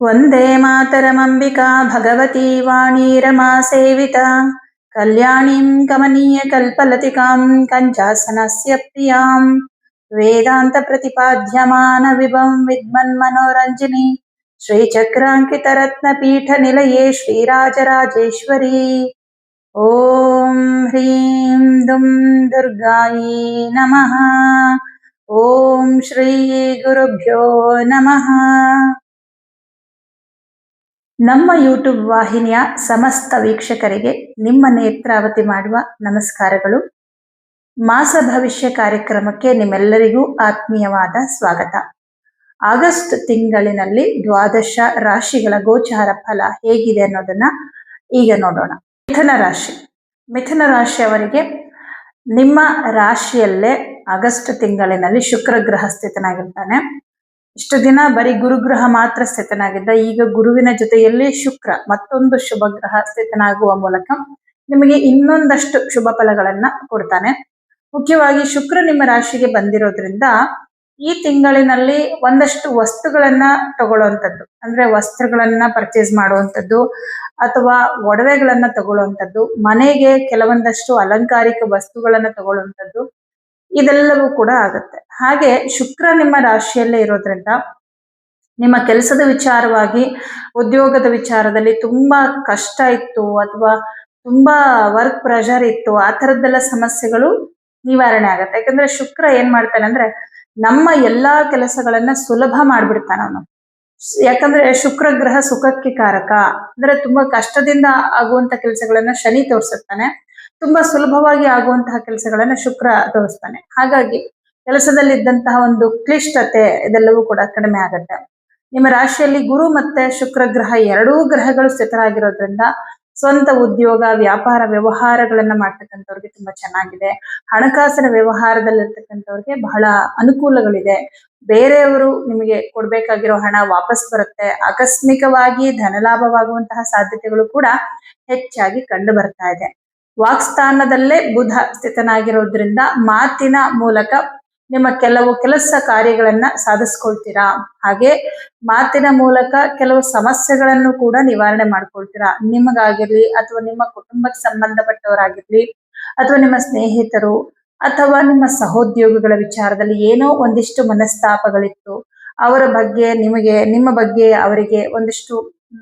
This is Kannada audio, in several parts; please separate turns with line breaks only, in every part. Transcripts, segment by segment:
वन्दे मातरमम्बिका भगवती वाणी रमा सेविता कल्याणीं कमनीयकल्पलतिकां कञ्चासनस्य प्रियाम् वेदान्तप्रतिपाद्यमानविभं विद्मन्मनोरञ्जिनी श्रीचक्राङ्कितरत्नपीठनिलये श्रीराजराजेश्वरी ॐ ह्रीं दुं दुर्गायै नमः ॐ श्रीगुरुभ्यो नमः ನಮ್ಮ ಯೂಟ್ಯೂಬ್ ವಾಹಿನಿಯ ಸಮಸ್ತ ವೀಕ್ಷಕರಿಗೆ ನಿಮ್ಮ ನೇತ್ರಾವತಿ ಮಾಡುವ ನಮಸ್ಕಾರಗಳು. ಮಾಸ ಭವಿಷ್ಯ ಕಾರ್ಯಕ್ರಮಕ್ಕೆ ನಿಮ್ಮೆಲ್ಲರಿಗೂ ಆತ್ಮೀಯವಾದ ಸ್ವಾಗತ. ಆಗಸ್ಟ್ ತಿಂಗಳಿನಲ್ಲಿ ದ್ವಾದಶ ರಾಶಿಗಳ ಗೋಚಾರ ಫಲ ಹೇಗಿದೆ ಅನ್ನೋದನ್ನ ಈಗ ನೋಡೋಣ. ಮಿಥುನ ರಾಶಿ. ಮಿಥುನ ರಾಶಿಯವರಿಗೆ ನಿಮ್ಮ ರಾಶಿಯಲ್ಲೇ ಆಗಸ್ಟ್ ತಿಂಗಳಿನಲ್ಲಿ ಶುಕ್ರ ಗ್ರಹ ಸ್ಥಿತನಾಗಿರ್ತಾನೆ. ಇಷ್ಟು ದಿನ ಬರೀ ಗುರುಗ್ರಹ ಮಾತ್ರ ಸ್ಥಿತನಾಗಿದ್ದ ಈಗ ಗುರುವಿನ ಜೊತೆಯಲ್ಲಿ ಶುಕ್ರ ಮತ್ತೊಂದು ಶುಭ ಗ್ರಹ ಸ್ಥಿತನಾಗುವ ಮೂಲಕ ನಿಮಗೆ ಇನ್ನೊಂದಷ್ಟು ಶುಭ ಫಲಗಳನ್ನ ಕೊಡ್ತಾನೆ. ಮುಖ್ಯವಾಗಿ ಶುಕ್ರ ನಿಮ್ಮ ರಾಶಿಗೆ ಬಂದಿರೋದ್ರಿಂದ ಈ ತಿಂಗಳಿನಲ್ಲಿ ಒಂದಷ್ಟು ವಸ್ತುಗಳನ್ನ ತಗೊಳ್ಳುವಂಥದ್ದು. ಅಂದ್ರೆ ವಸ್ತ್ರಗಳನ್ನ ಪರ್ಚೇಸ್ ಮಾಡುವಂಥದ್ದು ಅಥವಾ ಒಡವೆಗಳನ್ನ ತಗೊಳ್ಳುವಂಥದ್ದು. ಮನೆಗೆ ಕೆಲವೊಂದಷ್ಟು ಅಲಂಕಾರಿಕ ವಸ್ತುಗಳನ್ನ ತಗೊಳ್ಳುವಂಥದ್ದು. ಇದೆಲ್ಲವೂ ಕೂಡ ಆಗುತ್ತೆ. ಹಾಗೆ ಶುಕ್ರ ನಿಮ್ಮ ರಾಶಿಯಲ್ಲೇ ಇರೋದ್ರಿಂದ ನಿಮ್ಮ ಕೆಲಸದ ವಿಚಾರವಾಗಿ, ಉದ್ಯೋಗದ ವಿಚಾರದಲ್ಲಿ ತುಂಬಾ ಕಷ್ಟ ಇತ್ತು ಅಥವಾ ತುಂಬಾ ವರ್ಕ್ ಪ್ರೆಷರ್ ಇತ್ತು, ಆ ಥರದ್ದೆಲ್ಲ ಸಮಸ್ಯೆಗಳು ನಿವಾರಣೆ ಆಗತ್ತೆ. ಯಾಕಂದ್ರೆ ಶುಕ್ರ ಏನ್ ಮಾಡ್ತಾನೆ ಅಂದ್ರೆ ನಮ್ಮ ಎಲ್ಲಾ ಕೆಲಸಗಳನ್ನ ಸುಲಭ ಮಾಡ್ಬಿಡ್ತಾನ ಅವನು. ಯಾಕಂದ್ರೆ ಶುಕ್ರ ಗ್ರಹ ಸುಖಕ್ಕೆ ಕಾರಕ. ಅಂದ್ರೆ ತುಂಬಾ ಕಷ್ಟದಿಂದ ಆಗುವಂತ ಕೆಲಸಗಳನ್ನ ಶನಿ ತೋರಿಸುತ್ತಾನೆ. ತುಂಬಾ ಸುಲಭವಾಗಿ ಆಗುವಂತಹ ಕೆಲಸಗಳನ್ನ ಶುಕ್ರ ತೋರಿಸ್ತಾನೆ. ಹಾಗಾಗಿ ಕೆಲಸದಲ್ಲಿದ್ದಂತಹ ಒಂದು ಕ್ಲಿಷ್ಟತೆ ಇದೆಲ್ಲವೂ ಕೂಡ ಕಡಿಮೆ ಆಗತ್ತೆ. ನಿಮ್ಮ ರಾಶಿಯಲ್ಲಿ ಗುರು ಮತ್ತೆ ಶುಕ್ರ ಗ್ರಹ ಎರಡೂ ಗ್ರಹಗಳು ಸ್ಥಿತರಾಗಿರೋದ್ರಿಂದ ಸ್ವಂತ ಉದ್ಯೋಗ, ವ್ಯಾಪಾರ, ವ್ಯವಹಾರಗಳನ್ನ ಮಾಡ್ತಕ್ಕಂಥವ್ರಿಗೆ ತುಂಬಾ ಚೆನ್ನಾಗಿದೆ. ಹಣಕಾಸಿನ ವ್ಯವಹಾರದಲ್ಲಿರ್ತಕ್ಕಂಥವ್ರಿಗೆ ಬಹಳ ಅನುಕೂಲಗಳಿದೆ. ಬೇರೆಯವರು ನಿಮಗೆ ಕೊಡ್ಬೇಕಾಗಿರೋ ಹಣ ವಾಪಸ್ ಬರುತ್ತೆ. ಆಕಸ್ಮಿಕವಾಗಿ ಧನಲಾಭವಾಗುವಂತಹ ಸಾಧ್ಯತೆಗಳು ಕೂಡ ಹೆಚ್ಚಾಗಿ ಕಂಡು ಬರ್ತಾ ಇದೆ. ವಾಕ್ಸ್ಥಾನದಲ್ಲೇ ಬುಧ ಸ್ಥಿತನಾಗಿರೋದ್ರಿಂದ ಮಾತಿನ ಮೂಲಕ ನಿಮ್ಮ ಕೆಲವು ಕೆಲಸ ಕಾರ್ಯಗಳನ್ನ ಸಾಧಿಸ್ಕೊಳ್ತೀರಾ? ಹಾಗೆ ಮಾತಿನ ಮೂಲಕ ಕೆಲವು ಸಮಸ್ಯೆಗಳನ್ನು ಕೂಡ ನಿವಾರಣೆ ಮಾಡ್ಕೊಳ್ತೀರಾ? ನಿಮಗಾಗಿರ್ಲಿ ಅಥವಾ ನಿಮ್ಮ ಕುಟುಂಬಕ್ಕೆ ಸಂಬಂಧಪಟ್ಟವರಾಗಿರ್ಲಿ ಅಥವಾ ನಿಮ್ಮ ಸ್ನೇಹಿತರು ಅಥವಾ ನಿಮ್ಮ ಸಹೋದ್ಯೋಗಿಗಳ ವಿಚಾರದಲ್ಲಿ ಏನೋ ಒಂದಿಷ್ಟು ಮನಸ್ತಾಪಗಳಿತ್ತು, ಅವರ ಬಗ್ಗೆ ನಿಮಗೆ, ನಿಮ್ಮ ಬಗ್ಗೆ ಅವರಿಗೆ ಒಂದಿಷ್ಟು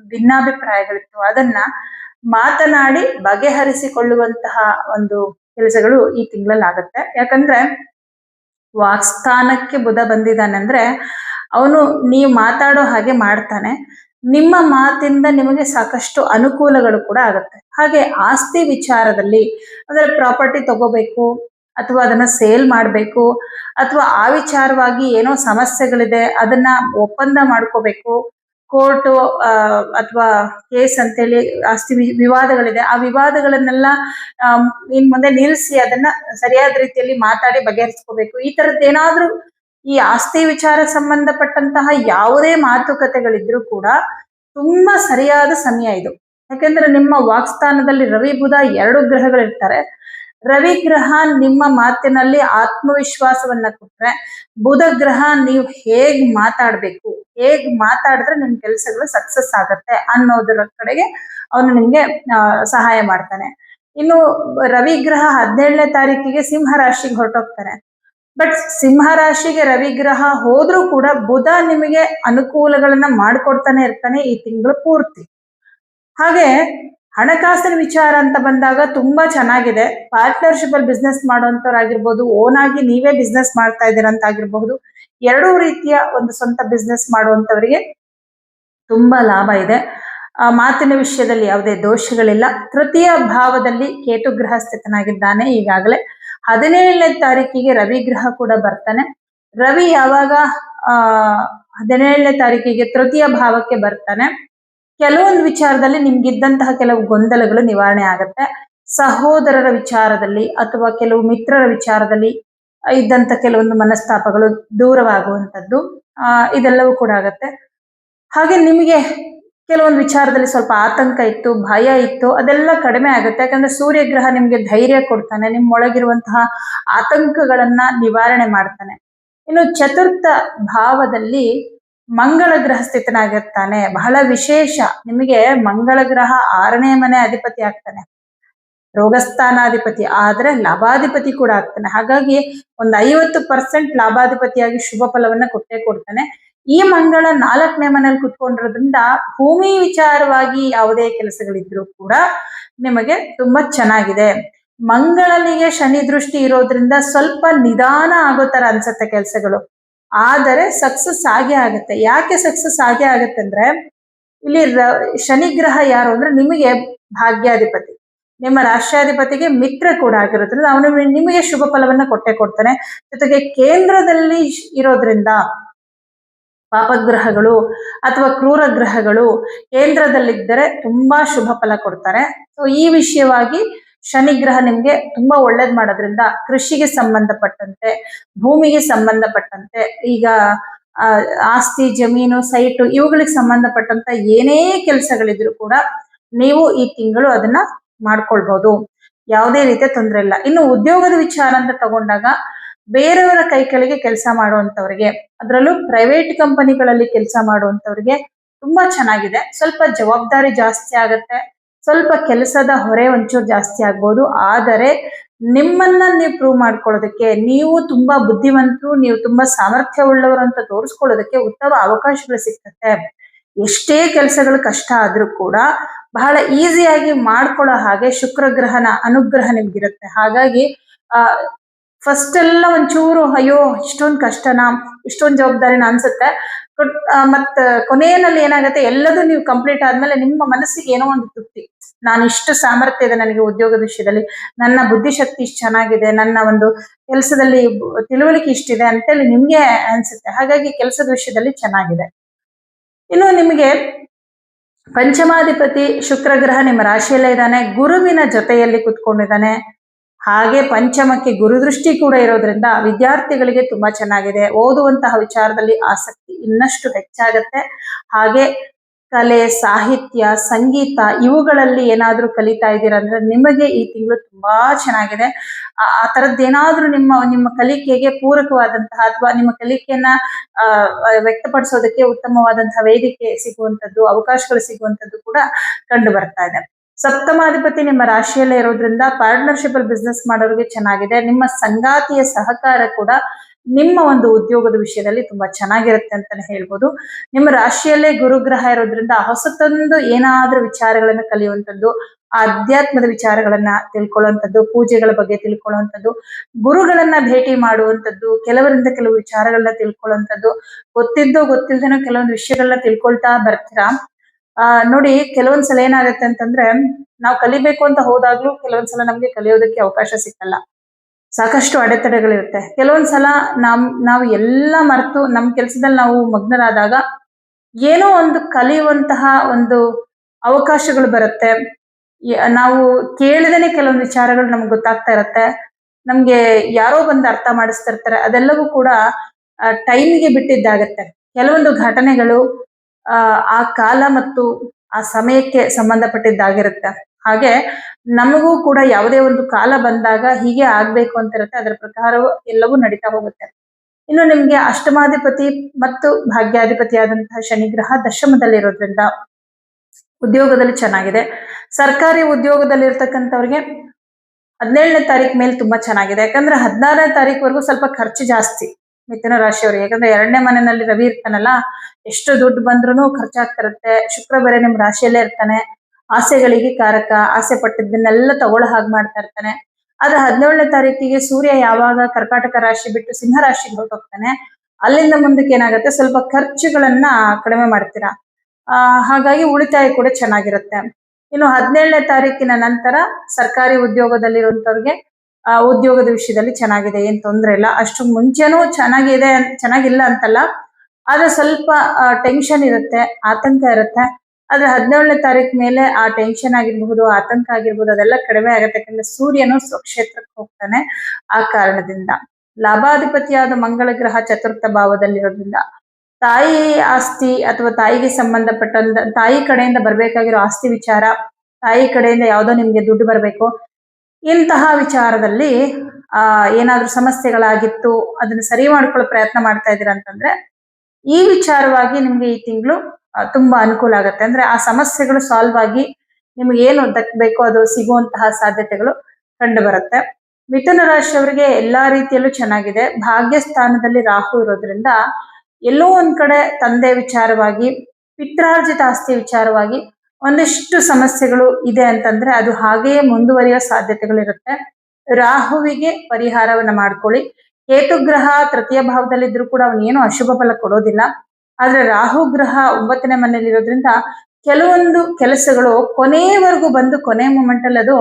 ಭಿನ್ನಾಭಿಪ್ರಾಯಗಳಿತ್ತು, ಅದನ್ನ ಮಾತನಾಡಿ ಬಗೆಹರಿಸಿಕೊಳ್ಳುವಂತಹ ಒಂದು ಕೆಲಸಗಳು ಈ ತಿಂಗಳಲ್ಲಿ ಆಗುತ್ತೆ ಯಾಕಂದ್ರೆ ವಾಕ್ಸ್ಥಾನಕ್ಕೆ ಬುಧ ಬಂದಿದ್ದಾನೆ ಅಂದ್ರೆ ಅವನು ನೀವು ಮಾತಾಡೋ ಹಾಗೆ ಮಾಡ್ತಾನೆ. ನಿಮ್ಮ ಮಾತಿಂದ ನಿಮಗೆ ಸಾಕಷ್ಟು ಅನುಕೂಲಗಳು ಕೂಡ ಆಗುತ್ತೆ. ಹಾಗೆ ಆಸ್ತಿ ವಿಚಾರದಲ್ಲಿ ಅಂದ್ರೆ ಪ್ರಾಪರ್ಟಿ ತಗೋಬೇಕು ಅಥವಾ ಅದನ್ನ ಸೇಲ್ ಮಾಡಬೇಕು ಅಥವಾ ಆ ವಿಚಾರವಾಗಿ ಏನೋ ಸಮಸ್ಯೆಗಳಿದೆ ಅದನ್ನ ಒಪ್ಪಂದ ಮಾಡ್ಕೋಬೇಕು. ಕೋರ್ಟು ಅಥವಾ ಕೇಸ್ ಅಂತೇಳಿ ಆಸ್ತಿ ವಿವಾದಗಳಿದೆ. ಆ ವಿವಾದಗಳನ್ನೆಲ್ಲ ಇನ್ ಮುಂದೆ ನಿಲ್ಲಿಸಿ ಅದನ್ನ ಸರಿಯಾದ ರೀತಿಯಲ್ಲಿ ಮಾತಾಡಿ ಬಗೆಹರಿಸ್ಕೋಬೇಕು. ಈ ತರದ್ದು ಏನಾದ್ರೂ ಈ ಆಸ್ತಿ ವಿಚಾರ ಸಂಬಂಧಪಟ್ಟಂತಹ ಯಾವುದೇ ಮಾತುಕತೆಗಳಿದ್ರೂ ಕೂಡ ತುಂಬಾ ಸರಿಯಾದ ಸಮಯ ಇದು. ಯಾಕೆಂದ್ರೆ ನಿಮ್ಮ ವಾಕ್ಸ್ಥಾನದಲ್ಲಿ ರವಿ ಬುಧ ಎರಡು ಗ್ರಹಗಳಿರ್ತಾರೆ. ರವಿ ಗ್ರಹ ನಿಮ್ಮ ಮಾತಿನಲ್ಲಿ ಆತ್ಮವಿಶ್ವಾಸವನ್ನ ಕೊಟ್ರೆ ಬುಧ ಗ್ರಹ ನೀವು ಹೇಗ್ ಮಾತಾಡ್ಬೇಕು? ಹೇಗ್ ಮಾತಾಡಿದ್ರೆ ನಿಮ್ ಕೆಲಸಗಳು ಸಕ್ಸಸ್ ಆಗತ್ತೆ ಅನ್ನೋದರ ಕಡೆಗೆ ಅವನು ನಿಮ್ಗೆ ಸಹಾಯ ಮಾಡ್ತಾನೆ. ಇನ್ನು ರವಿ ಗ್ರಹ ಹದಿನೇಳನೇ ತಾರೀಕಿಗೆ ಸಿಂಹ ರಾಶಿಗೆ ಹೊರಟೋಗ್ತಾರೆ. ಬಟ್ ಸಿಂಹ ರಾಶಿಗೆ ರವಿ ಗ್ರಹ ಹೋದ್ರೂ ಕೂಡ ಬುಧ ನಿಮಗೆ ಅನುಕೂಲಗಳನ್ನ ಮಾಡ್ಕೊಡ್ತಾನೆ ಇರ್ತಾನೆ ಈ ತಿಂಗಳು ಪೂರ್ತಿ. ಹಾಗೆ ಹಣಕಾಸಿನ ವಿಚಾರ ಅಂತ ಬಂದಾಗ ತುಂಬಾ ಚೆನ್ನಾಗಿದೆ. ಪಾರ್ಟ್ನರ್ಶಿಪ್ ಅಲ್ಲಿ ಬಿಸ್ನೆಸ್ ಮಾಡುವಂತವ್ರಾಗಿರ್ಬೋದು ಓನ್ ಆಗಿ ನೀವೇ ಬಿಸ್ನೆಸ್ ಮಾಡ್ತಾ ಇದ್ದೀರಂತ ಆಗಿರ್ಬಹುದು. ಎರಡೂ ರೀತಿಯ ಒಂದು ಸ್ವಂತ ಬಿಸ್ನೆಸ್ ಮಾಡುವಂತವರಿಗೆ ತುಂಬಾ ಲಾಭ ಇದೆ. ಆ ಮಾತಿನ ವಿಷಯದಲ್ಲಿ ಯಾವುದೇ ದೋಷಗಳಿಲ್ಲ. ತೃತೀಯ ಭಾವದಲ್ಲಿ ಕೇತು ಗ್ರಹ ಸ್ಥಿತನಾಗಿದ್ದಾನೆ ಈಗಾಗಲೇ. ಹದಿನೇಳನೇ ತಾರೀಕಿಗೆ ರವಿ ಗ್ರಹ ಕೂಡ ಬರ್ತಾನೆ. ರವಿ ಯಾವಾಗ, ಆ, ಹದಿನೇಳನೇ ತಾರೀಕಿಗೆ ತೃತೀಯ ಭಾವಕ್ಕೆ ಬರ್ತಾನೆ. ಕೆಲವೊಂದು ವಿಚಾರದಲ್ಲಿ ನಿಮ್ಗಿದ್ದಂತಹ ಕೆಲವು ಗೊಂದಲಗಳು ನಿವಾರಣೆ ಆಗತ್ತೆ. ಸಹೋದರರ ವಿಚಾರದಲ್ಲಿ ಅಥವಾ ಕೆಲವು ಮಿತ್ರರ ವಿಚಾರದಲ್ಲಿ ಇದ್ದಂತ ಕೆಲವೊಂದು ಮನಸ್ತಾಪಗಳು ದೂರವಾಗುವಂಥದ್ದು ಇದೆಲ್ಲವೂ ಕೂಡ ಆಗತ್ತೆ. ಹಾಗೆ ನಿಮಗೆ ಕೆಲವೊಂದು ವಿಚಾರದಲ್ಲಿ ಸ್ವಲ್ಪ ಆತಂಕ ಇತ್ತು, ಭಯ ಇತ್ತು, ಅದೆಲ್ಲ ಕಡಿಮೆ ಆಗುತ್ತೆ. ಯಾಕಂದ್ರೆ ಸೂರ್ಯ ಗ್ರಹ ನಿಮ್ಗೆ ಧೈರ್ಯ ಕೊಡ್ತಾನೆ, ನಿಮ್ಮೊಳಗಿರುವಂತಹ ಆತಂಕಗಳನ್ನ ನಿವಾರಣೆ ಮಾಡ್ತಾನೆ. ಇನ್ನು ಚತುರ್ಥ ಭಾವದಲ್ಲಿ ಮಂಗಳ ಗ್ರಹ ಸ್ಥಿತನಾಗಿರ್ತಾನೆ. ಬಹಳ ವಿಶೇಷ. ನಿಮಗೆ ಮಂಗಳ ಗ್ರಹ ಆರನೇ ಮನೆ ಅಧಿಪತಿ ಆಗ್ತಾನೆ. ರೋಗಸ್ಥಾನಾಧಿಪತಿ ಆದ್ರೆ ಲಾಭಾಧಿಪತಿ ಕೂಡ ಆಗ್ತಾನೆ. ಹಾಗಾಗಿ ಒಂದು ಐವತ್ತು ಪರ್ಸೆಂಟ್ ಲಾಭಾಧಿಪತಿಯಾಗಿ ಶುಭ ಫಲವನ್ನ ಕೊಟ್ಟೇ ಕೊಡ್ತಾನೆ. ಈ ಮಂಗಳ ನಾಲ್ಕನೇ ಮನೆಯಲ್ಲಿ ಕುತ್ಕೊಂಡಿರೋದ್ರಿಂದ ಭೂಮಿ ವಿಚಾರವಾಗಿ ಯಾವುದೇ ಕೆಲಸಗಳಿದ್ರು ಕೂಡ ನಿಮಗೆ ತುಂಬಾ ಚೆನ್ನಾಗಿದೆ. ಮಂಗಳನಿಗೆ ಶನಿ ದೃಷ್ಟಿ ಇರೋದ್ರಿಂದ ಸ್ವಲ್ಪ ನಿಧಾನ ಆಗೋ ತರ ಅನ್ಸತ್ತೆ ಕೆಲಸಗಳು. ಆದರೆ ಸಕ್ಸಸ್ ಆಗೇ ಆಗುತ್ತೆ. ಯಾಕೆ ಸಕ್ಸಸ್ ಆಗೇ ಆಗುತ್ತೆ ಅಂದ್ರೆ, ಇಲ್ಲಿ ರ- ಶನಿ ಗ್ರಹ ಯಾರು ಅಂದ್ರೆ ನಿಮಗೆ ಭಾಗ್ಯಾಧಿಪತಿ. ನಿಮ್ಮ ರಾಷ್ಟ್ರಾಧಿಪತಿಗೆ ಮಿತ್ರ ಕೂಡ ಆಗಿರೋದ್ರಿಂದ ಅವನು ನಿಮಗೆ ಶುಭ ಫಲವನ್ನ ಕೊಟ್ಟೆ ಕೊಡ್ತಾನೆ. ಜೊತೆಗೆ ಕೇಂದ್ರದಲ್ಲಿ ಇರೋದ್ರಿಂದ ಪಾಪಗ್ರಹಗಳು ಅಥವಾ ಕ್ರೂರ ಗ್ರಹಗಳು ಕೇಂದ್ರದಲ್ಲಿದ್ದರೆ ತುಂಬಾ ಶುಭ ಫಲ ಕೊಡ್ತಾರೆ. ಸೊ ಈ ವಿಷಯವಾಗಿ ಶನಿ ಗ್ರಹ ನಿಮ್ಗೆ ತುಂಬಾ ಒಳ್ಳೇದ್ ಮಾಡೋದ್ರಿಂದ ಕೃಷಿಗೆ ಸಂಬಂಧಪಟ್ಟಂತೆ, ಭೂಮಿಗೆ ಸಂಬಂಧಪಟ್ಟಂತೆ, ಈಗ ಆಸ್ತಿ, ಜಮೀನು, ಸೈಟು ಇವುಗಳಿಗೆ ಸಂಬಂಧಪಟ್ಟಂತ ಏನೇ ಕೆಲಸಗಳಿದ್ರು ಕೂಡ ನೀವು ಈ ತಿಂಗಳು ಅದನ್ನ ಮಾಡ್ಕೊಳ್ಬಹುದು ಯಾವುದೇ ರೀತಿಯ ತೊಂದರೆ ಇಲ್ಲ. ಇನ್ನು ಉದ್ಯೋಗದ ವಿಚಾರ ಅಂತ ತಗೊಂಡಾಗ ಬೇರೆಯವರ ಕೈ ಕೆಳಗೆ ಕೆಲಸ ಮಾಡುವಂತವ್ರಿಗೆ ಅದರಲ್ಲೂ ಪ್ರೈವೇಟ್ ಕಂಪನಿಗಳಲ್ಲಿ ಕೆಲಸ ಮಾಡುವಂತವ್ರಿಗೆ ತುಂಬಾ ಚೆನ್ನಾಗಿದೆ. ಸ್ವಲ್ಪ ಜವಾಬ್ದಾರಿ ಜಾಸ್ತಿ ಆಗತ್ತೆ. ಸ್ವಲ್ಪ ಕೆಲಸದ ಹೊರೆ ಒಂಚೂರು ಜಾಸ್ತಿ ಆಗ್ಬೋದು. ಆದರೆ ನಿಮ್ಮನ್ನ ನೀವು ಪ್ರೂವ್ ಮಾಡ್ಕೊಳ್ಳೋದಕ್ಕೆ, ನೀವು ತುಂಬಾ ಬುದ್ಧಿವಂತರು, ನೀವು ತುಂಬಾ ಸಾಮರ್ಥ್ಯ ಉಳ್ಳವರು ಅಂತ ತೋರಿಸ್ಕೊಳ್ಳೋದಕ್ಕೆ ಉತ್ತಮ ಅವಕಾಶಗಳು ಸಿಗ್ತತ್ತೆ ಎಷ್ಟೇ ಕೆಲಸಗಳು ಕಷ್ಟ ಆದ್ರೂ ಕೂಡ ಬಹಳ ಈಸಿಯಾಗಿ ಮಾಡ್ಕೊಳ್ಳೋ ಹಾಗೆ ಶುಕ್ರ ಗ್ರಹನ ಅನುಗ್ರಹ ನಿಮ್ಗಿರುತ್ತೆ. ಹಾಗಾಗಿ, ಆ ಫಸ್ಟ್ ಎಲ್ಲ ಒಂಚೂರು, ಅಯ್ಯೋ, ಇಷ್ಟೊಂದು ಕಷ್ಟನಾ, ಇಷ್ಟೊಂದು ಜವಾಬ್ದಾರಿನ ಅನ್ಸುತ್ತೆ. ಬಟ್ ಮತ್ ಕೊನೆಯಲ್ಲಿ ಏನಾಗುತ್ತೆ, ಎಲ್ಲದೂ ನೀವು ಕಂಪ್ಲೀಟ್ ಆದ್ಮೇಲೆ ನಿಮ್ಮ ಮನಸ್ಸಿಗೆ ಏನೋ ಒಂದು ತೃಪ್ತಿ. ನಾನು ಇಷ್ಟು ಸಾಮರ್ಥ್ಯ ಇದೆ ನನಗೆ ಉದ್ಯೋಗದ ವಿಷಯದಲ್ಲಿ, ನನ್ನ ಬುದ್ಧಿಶಕ್ತಿ ಇಷ್ಟು ಚೆನ್ನಾಗಿದೆ, ನನ್ನ ಒಂದು ಕೆಲಸದಲ್ಲಿ ತಿಳುವಳಿಕೆ ಇಷ್ಟಿದೆ ಅಂತೇಳಿ ನಿಮ್ಗೆ ಅನ್ಸುತ್ತೆ. ಹಾಗಾಗಿ ಕೆಲಸದ ವಿಷಯದಲ್ಲಿ ಚೆನ್ನಾಗಿದೆ. ಇನ್ನು ನಿಮಗೆ ಪಂಚಮಾಧಿಪತಿ ಶುಕ್ರ ಗ್ರಹ ನಿಮ್ಮ ರಾಶಿಯಲ್ಲೇ ಇದ್ದಾನೆ. ಗುರುವಿನ ಜೊತೆಯಲ್ಲಿ ಕುತ್ಕೊಂಡಿದ್ದಾನೆ. ಹಾಗೆ ಪಂಚಮಕ್ಕೆ ಗುರುದೃಷ್ಟಿ ಕೂಡ ಇರೋದ್ರಿಂದ ವಿದ್ಯಾರ್ಥಿಗಳಿಗೆ ತುಂಬಾ ಚೆನ್ನಾಗಿದೆ. ಓದುವಂತಹ ವಿಚಾರದಲ್ಲಿ ಆಸಕ್ತಿ ಇನ್ನಷ್ಟು ಹೆಚ್ಚಾಗತ್ತೆ. ಹಾಗೆ ಕಲೆ, ಸಾಹಿತ್ಯ, ಸಂಗೀತ ಇವುಗಳಲ್ಲಿ ಏನಾದರೂ ಕಲಿತಾ ಇದ್ದೀರಾ ಅಂದ್ರೆ ನಿಮಗೆ ಈ ತಿಂಗಳು ತುಂಬಾ ಚೆನ್ನಾಗಿದೆ. ಆ ತರದ್ದೇನಾದ್ರೂ ನಿಮ್ಮ ನಿಮ್ಮ ಕಲಿಕೆಗೆ ಪೂರಕವಾದಂತಹ ಅಥವಾ ನಿಮ್ಮ ಕಲಿಕೆಯನ್ನ ವ್ಯಕ್ತಪಡಿಸೋದಕ್ಕೆ ಉತ್ತಮವಾದಂತಹ ವೇದಿಕೆ ಸಿಗುವಂತದ್ದು ಅವಕಾಶಗಳು ಸಿಗುವಂತದ್ದು ಕೂಡ ಕಂಡು ಬರ್ತಾ ಇದೆ. ಸಪ್ತಮಾಧಿಪತಿ ನಿಮ್ಮ ರಾಶಿಯಲ್ಲೇ ಇರೋದ್ರಿಂದ ಪಾರ್ಟ್ನರ್ಶಿಪ್ ಅಲ್ಲಿ ಬಿಸ್ನೆಸ್ ಮಾಡೋರಿಗೆ ಚೆನ್ನಾಗಿದೆ. ನಿಮ್ಮ ಸಂಗಾತಿಯ ಸಹಕಾರ ಕೂಡ ನಿಮ್ಮ ಒಂದು ಉದ್ಯೋಗದ ವಿಷಯದಲ್ಲಿ ತುಂಬಾ ಚೆನ್ನಾಗಿರುತ್ತೆ ಅಂತಾನೆ ಹೇಳ್ಬೋದು. ನಿಮ್ಮ ರಾಶಿಯಲ್ಲೇ ಗುರುಗ್ರಹ ಇರೋದ್ರಿಂದ ಹೊಸತೊಂದು ಏನಾದ್ರೂ ವಿಚಾರಗಳನ್ನ ಕಲಿಯುವಂಥದ್ದು, ಆಧ್ಯಾತ್ಮದ ವಿಚಾರಗಳನ್ನ ತಿಳ್ಕೊಳ್ಳುವಂಥದ್ದು, ಪೂಜೆಗಳ ಬಗ್ಗೆ ತಿಳ್ಕೊಳ್ಳುವಂಥದ್ದು, ಗುರುಗಳನ್ನ ಭೇಟಿ ಮಾಡುವಂಥದ್ದು, ಕೆಲವರಿಂದ ಕೆಲವು ವಿಚಾರಗಳನ್ನ ತಿಳ್ಕೊಳ್ಳುವಂಥದ್ದು, ಗೊತ್ತಿದ್ದೋ ಗೊತ್ತಿಲ್ದೇನೋ ಕೆಲವೊಂದು ವಿಷಯಗಳನ್ನ ತಿಳ್ಕೊಳ್ತಾ ಬರ್ತೀರಾ? ಆ, ನೋಡಿ, ಕೆಲವೊಂದ್ಸಲ ಏನಾಗುತ್ತೆ ಅಂತಂದ್ರೆ, ನಾವು ಕಲಿಬೇಕು ಅಂತ ಹೋದಾಗ್ಲೂ ಕೆಲವೊಂದ್ಸಲ ನಮ್ಗೆ ಕಲಿಯೋದಕ್ಕೆ ಅವಕಾಶ ಸಿಕ್ಕಲ್ಲ. ಸಾಕಷ್ಟು ಅಡೆತಡೆಗಳಿರುತ್ತೆ. ಕೆಲವೊಂದ್ಸಲ ನಮ್, ನಾವು ಎಲ್ಲ ಮರೆತು ನಮ್ಮ ಕೆಲಸದಲ್ಲಿ ನಾವು ಮಗ್ನರಾದಾಗ ಏನೋ ಒಂದು ಕಲಿಯುವಂತಹ ಒಂದು ಅವಕಾಶಗಳು ಬರುತ್ತೆ. ನಾವು ಕೇಳಿದೇನೆ ಕೆಲವೊಂದು ವಿಚಾರಗಳು ನಮ್ಗೆ ಗೊತ್ತಾಗ್ತಾ ಇರತ್ತೆ. ನಮ್ಗೆ ಯಾರೋ ಬಂದು ಅರ್ಥ ಮಾಡಿಸ್ತಿರ್ತಾರೆ ಅದೆಲ್ಲವೂ ಕೂಡ ಟೈಮಿಗೆ ಬಿಟ್ಟಿದ್ದಾಗತ್ತೆ. ಕೆಲವೊಂದು ಘಟನೆಗಳು, ಆ ಆ ಕಾಲ ಮತ್ತು ಆ ಸಮಯಕ್ಕೆ ಸಂಬಂಧಪಟ್ಟಿದ್ದಾಗಿರುತ್ತೆ. ಹಾಗೆ ನಮಗೂ ಕೂಡ ಯಾವುದೇ ಒಂದು ಕಾಲ ಬಂದಾಗ ಹೀಗೆ ಆಗ್ಬೇಕು ಅಂತ ಇರುತ್ತೆ ಅದರ ಪ್ರಕಾರ ಎಲ್ಲವೂ ನಡೀತಾ ಹೋಗುತ್ತೆ. ಇನ್ನು ನಿಮ್ಗೆ ಅಷ್ಟಮಾಧಿಪತಿ ಮತ್ತು ಭಾಗ್ಯಾಧಿಪತಿಯಾದಂತಹ ಶನಿಗ್ರಹ ದಶಮದಲ್ಲಿರೋದ್ರಿಂದ ಉದ್ಯೋಗದಲ್ಲಿ ಚೆನ್ನಾಗಿದೆ. ಸರ್ಕಾರಿ ಉದ್ಯೋಗದಲ್ಲಿ ಇರ್ತಕ್ಕಂಥವ್ರಿಗೆ ಹದಿನೇಳನೇ ತಾರೀಕು ಮೇಲೆ ತುಂಬಾ ಚೆನ್ನಾಗಿದೆ. ಯಾಕಂದ್ರೆ ಹದಿನಾರನೇ ತಾರೀಕುವರೆಗೂ ಸ್ವಲ್ಪ ಖರ್ಚು ಜಾಸ್ತಿ ಮಿಥುನ ರಾಶಿಯವ್ರಿಗೆ. ಯಾಕಂದ್ರೆ ಎರಡನೇ ಮನೆಯಲ್ಲಿ ರವಿ ಇರ್ತಾನಲ್ಲ, ಎಷ್ಟು ದುಡ್ಡು ಬಂದ್ರೂ ಖರ್ಚಾಗ್ತಿರುತ್ತೆ ಶುಕ್ರ ಬೇರೆ ನಿಮ್ ರಾಶಿಯಲ್ಲೇ ಇರ್ತಾನೆ. ಆಸೆಗಳಿಗೆ ಕಾರಕ, ಆಸೆ ಪಟ್ಟಿದ್ದನ್ನೆಲ್ಲ ತಗೊಳ್ಳೋ ಹಾಗೆ ಮಾಡ್ತಾ ಇರ್ತಾನೆ. ಆದ್ರೆ ಹದಿನೇಳನೇ ತಾರೀಕಿಗೆ ಸೂರ್ಯ ಯಾವಾಗ ಕರ್ಕಾಟಕ ರಾಶಿ ಬಿಟ್ಟು ಸಿಂಹ ರಾಶಿಗೆ ಹೊರಟೋಗ್ತಾನೆ, ಅಲ್ಲಿಂದ ಮುಂದಕ್ಕೆ ಏನಾಗುತ್ತೆ? ಸ್ವಲ್ಪ ಖರ್ಚುಗಳನ್ನ ಕಡಿಮೆ ಮಾಡ್ತೀರಾ? ಆ, ಹಾಗಾಗಿ ಉಳಿತಾಯ ಕೂಡ ಚೆನ್ನಾಗಿರುತ್ತೆ. ಇನ್ನು ಹದಿನೇಳನೇ ತಾರೀಕಿನ ನಂತರ ಸರ್ಕಾರಿ ಉದ್ಯೋಗದಲ್ಲಿರುವಂತವ್ರಿಗೆ ಆ, ಉದ್ಯೋಗದ ವಿಷಯದಲ್ಲಿ ಚೆನ್ನಾಗಿದೆ, ಏನ್ ತೊಂದ್ರೆ ಇಲ್ಲ. ಅಷ್ಟು ಮುಂಚೆನೂ ಚೆನ್ನಾಗಿದೆ, ಚೆನ್ನಾಗಿಲ್ಲ ಅಂತಲ್ಲ. ಆದ್ರೆ ಸ್ವಲ್ಪ ಟೆನ್ಷನ್ ಇರುತ್ತೆ, ಆತಂಕ ಇರುತ್ತೆ. ಆದ್ರೆ ಹದಿನೇಳನೇ ತಾರೀಕು ಮೇಲೆ ಆ ಟೆನ್ಷನ್ ಆಗಿರ್ಬಹುದು, ಆತಂಕ ಆಗಿರ್ಬಹುದು, ಅದೆಲ್ಲ ಕಡಿಮೆ ಆಗತ್ತೆ. ಯಾಕಂದ್ರೆ ಸೂರ್ಯನು ಸ್ವಕ್ಷೇತ್ರಕ್ಕೆ ಹೋಗ್ತಾನೆ ಆ ಕಾರಣದಿಂದ. ಲಾಭಾಧಿಪತಿಯಾದ ಮಂಗಳ ಗ್ರಹ ಚತುರ್ಥ ಭಾವದಲ್ಲಿರೋದ್ರಿಂದ ತಾಯಿ ಆಸ್ತಿ ಅಥವಾ ತಾಯಿಗೆ ಸಂಬಂಧಪಟ್ಟಂತ ತಾಯಿ ಕಡೆಯಿಂದ ಬರ್ಬೇಕಾಗಿರೋ ಆಸ್ತಿ ವಿಚಾರ, ತಾಯಿ ಕಡೆಯಿಂದ ಯಾವುದೋ ನಿಮ್ಗೆ ದುಡ್ಡು ಬರಬೇಕು, ಇಂತಹ ವಿಚಾರದಲ್ಲಿ, ಆ, ಏನಾದ್ರೂ ಸಮಸ್ಯೆಗಳಾಗಿತ್ತು, ಅದನ್ನ ಸರಿ ಮಾಡ್ಕೊಳ್ಳೋ ಪ್ರಯತ್ನ ಮಾಡ್ತಾ ಇದ್ದೀರಾ ಅಂತಂದ್ರೆ ಈ ವಿಚಾರವಾಗಿ ನಿಮ್ಗೆ ಈ ತಿಂಗಳು ತುಂಬಾ ಅನುಕೂಲ ಆಗುತ್ತೆ. ಅಂದ್ರೆ ಆ ಸಮಸ್ಯೆಗಳು ಸಾಲ್ವ್ ಆಗಿ ನಿಮ್ಗೆ ಏನು ಬೇಕೋ ಅದು ಸಿಗುವಂತಹ ಸಾಧ್ಯತೆಗಳು ಕಂಡು ಬರುತ್ತೆ ಮಿಥುನ ರಾಶಿಯವರಿಗೆ ಎಲ್ಲಾ ರೀತಿಯಲ್ಲೂ ಚೆನ್ನಾಗಿದೆ. ಭಾಗ್ಯ ಸ್ಥಾನದಲ್ಲಿ ರಾಹು ಇರೋದ್ರಿಂದ ಎಲ್ಲೋ ಒಂದ್ ಕಡೆ ತಂದೆ ವಿಚಾರವಾಗಿ, ಪಿತ್ರಾರ್ಜಿತ ಆಸ್ತಿ ವಿಚಾರವಾಗಿ ಒಂದಿಷ್ಟು ಸಮಸ್ಯೆಗಳು ಇದೆ ಅಂತಂದ್ರೆ ಅದು ಹಾಗೆಯೇ ಮುಂದುವರಿಯೋ ಸಾಧ್ಯತೆಗಳಿರುತ್ತೆ. ರಾಹುವಿಗೆ ಪರಿಹಾರವನ್ನ ಮಾಡ್ಕೊಳ್ಳಿ. ಕೇತುಗ್ರಹ ತೃತೀಯ ಭಾವದಲ್ಲಿದ್ರು ಕೂಡ ಅವನೇನು ಅಶುಭ ಫಲ ಕೊಡೋದಿಲ್ಲ. ಆದ್ರೆ ರಾಹು ಗ್ರಹ ಒಂಬತ್ತನೇ ಮನೆಯಲ್ಲಿ ಇರೋದ್ರಿಂದ ಕೆಲವೊಂದು ಕೆಲಸಗಳು ಕೊನೆಯವರೆಗೂ ಬಂದು ಕೊನೆ ಮೂಮೆಂಟ್ ಅಲ್ಲಿ ಅದು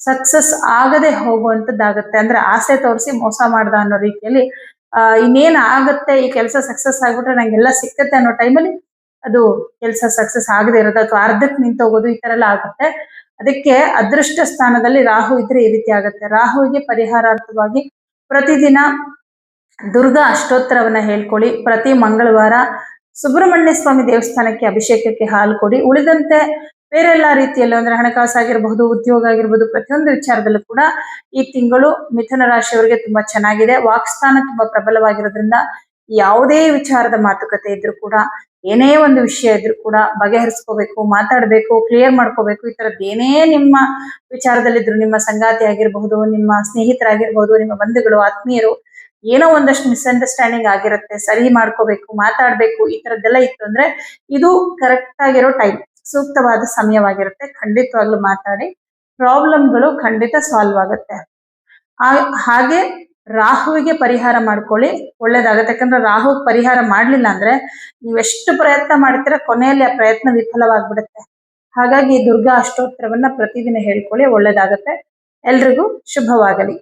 ಸಕ್ಸಸ್ ಆಗದೆ ಹೋಗುವಂತದ್ದಾಗತ್ತೆ ಅಂದ್ರೆ ಆಸೆ ತೋರಿಸಿ ಮೋಸ ಮಾಡ್ದ ಅನ್ನೋ ರೀತಿಯಲ್ಲಿ, ಆ, ಇನ್ನೇನ್ ಆಗತ್ತೆ ಈ ಕೆಲಸ ಸಕ್ಸಸ್ ಆಗ್ಬಿಟ್ರೆ ನಂಗೆಲ್ಲ ಸಿಕ್ಕತ್ತೆ ಅನ್ನೋ ಟೈಮಲ್ಲಿ ಅದು ಕೆಲಸ ಸಕ್ಸಸ್ ಆಗದೆ ಇರೋದು ಅಥವಾ ಅರ್ಧಕ್ಕೆ ನಿಂತೋಗೋದು ಈ ತರ ಎಲ್ಲ ಆಗುತ್ತೆ. ಅದಕ್ಕೆ ಅದೃಷ್ಟ ಸ್ಥಾನದಲ್ಲಿ ರಾಹು ಇದ್ರೆ ಈ ರೀತಿ ಆಗುತ್ತೆ. ರಾಹುವಿಗೆ ಪರಿಹಾರಾರ್ಥವಾಗಿ ಪ್ರತಿದಿನ ದುರ್ಗಾ ಅಷ್ಟೋತ್ತರವನ್ನ ಹೇಳ್ಕೊಳ್ಳಿ. ಪ್ರತಿ ಮಂಗಳವಾರ ಸುಬ್ರಹ್ಮಣ್ಯ ಸ್ವಾಮಿ ದೇವಸ್ಥಾನಕ್ಕೆ ಅಭಿಷೇಕಕ್ಕೆ ಹಾಲು ಕೊಡಿ. ಉಳಿದಂತೆ ಬೇರೆಲ್ಲ ರೀತಿಯಲ್ಲೂ ಅಂದ್ರೆ ಹಣಕಾಸು ಆಗಿರಬಹುದು, ಉದ್ಯೋಗ ಆಗಿರ್ಬೋದು ಪ್ರತಿಯೊಂದು ವಿಚಾರದಲ್ಲೂ ಕೂಡ ಈ ತಿಂಗಳು ಮಿಥುನ ರಾಶಿಯವರಿಗೆ ತುಂಬಾ ಚೆನ್ನಾಗಿದೆ. ವಾಕ್ಸ್ಥಾನ ತುಂಬಾ ಪ್ರಬಲವಾಗಿರೋದ್ರಿಂದ ಯಾವುದೇ ವಿಚಾರದ ಮಾತುಕತೆ ಇದ್ರು ಕೂಡ, ಏನೇ ಒಂದು ವಿಷಯ ಇದ್ರೂ ಕೂಡ ಬಗೆಹರಿಸ್ಕೋಬೇಕು, ಮಾತಾಡಬೇಕು ಕ್ಲಿಯರ್ ಮಾಡ್ಕೋಬೇಕು. ಈ ಏನೇ ನಿಮ್ಮ ವಿಚಾರದಲ್ಲಿದ್ರು ನಿಮ್ಮ ಸಂಗಾತಿ ಆಗಿರಬಹುದು, ನಿಮ್ಮ ಸ್ನೇಹಿತರಾಗಿರ್ಬಹುದು ನಿಮ್ಮ ಬಂಧುಗಳು, ಆತ್ಮೀಯರು ಏನೋ ಒಂದಷ್ಟು ಮಿಸ್ಅಂಡರ್ಸ್ಟ್ಯಾಂಡಿಂಗ್ ಆಗಿರುತ್ತೆ, ಸರಿ ಮಾಡ್ಕೋಬೇಕು, ಮಾತಾಡ್ಬೇಕು, ಈ ತರದ್ದೆಲ್ಲ ಇತ್ತು ಅಂದ್ರೆ ಇದು ಕರೆಕ್ಟ್ ಆಗಿರೋ ಟೈಮ್ ಸೂಕ್ತವಾದ ಸಮಯವಾಗಿರುತ್ತೆ. ಖಂಡಿತವಾಗ್ಲೂ ಮಾತಾಡಿ ಪ್ರಾಬ್ಲಮ್ಗಳು ಖಂಡಿತ ಸಾಲ್ವ್ ಆಗುತ್ತೆ. ಹಾಗೆ ರಾಹುವಿಗೆ ಪರಿಹಾರ ಮಾಡ್ಕೊಳ್ಳಿ, ಒಳ್ಳೇದಾಗುತ್ತೆ. ಯಾಕಂದ್ರೆ ರಾಹು ಪರಿಹಾರ ಮಾಡ್ಲಿಲ್ಲ ಅಂದ್ರೆ ನೀವೆಷ್ಟು ಪ್ರಯತ್ನ ಮಾಡ್ತೀರಾ, ಕೊನೆಯಲ್ಲಿ ಆ ಪ್ರಯತ್ನ ವಿಫಲವಾಗ್ಬಿಡುತ್ತೆ. ಹಾಗಾಗಿ ದುರ್ಗಾ ಅಷ್ಟೋತ್ತರವನ್ನ ಪ್ರತಿದಿನ ಹೇಳ್ಕೊಳ್ಳಿ, ಒಳ್ಳೇದಾಗತ್ತೆ. ಎಲ್ರಿಗೂ ಶುಭವಾಗಲಿ.